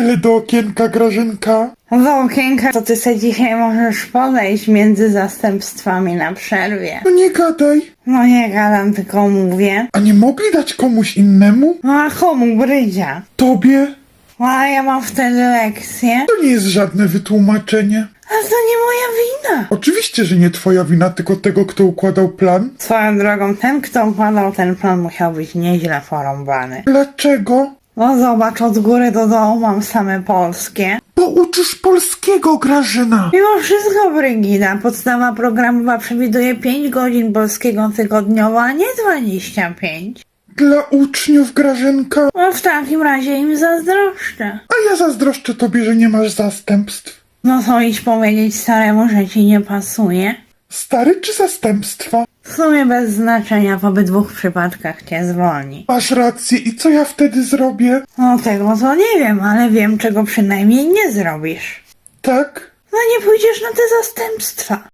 byle do okienka, Grażynka. Do okienka to ty se dzisiaj możesz podejść między zastępstwami na przerwie. No nie gadaj. No nie gadam, tylko mówię. A nie mogli dać komuś innemu? No a komu brydzia? Tobie? No a ja mam wtedy lekcję. To nie jest żadne wytłumaczenie. A to nie moja wina. Oczywiście, że nie twoja wina, tylko tego, kto układał plan. Swoją drogą, ten kto układał ten plan musiał być nieźle porąbany. Dlaczego? No zobacz, od góry do dołu mam same polskie. Bo uczysz polskiego, Grażyna. Mimo wszystko, Brygida, podstawa programowa przewiduje 5 godzin polskiego tygodniowo, a nie 25. Dla uczniów, Grażynka. No w takim razie im zazdroszczę. A ja zazdroszczę tobie, że nie masz zastępstw. No to idź powiedzieć staremu, że ci nie pasuje. Stary czy zastępstwa? W sumie bez znaczenia w obydwu przypadkach cię zwolni. Masz rację i co ja wtedy zrobię? No tego to nie wiem, ale wiem czego przynajmniej nie zrobisz. Tak? No nie pójdziesz na te zastępstwa.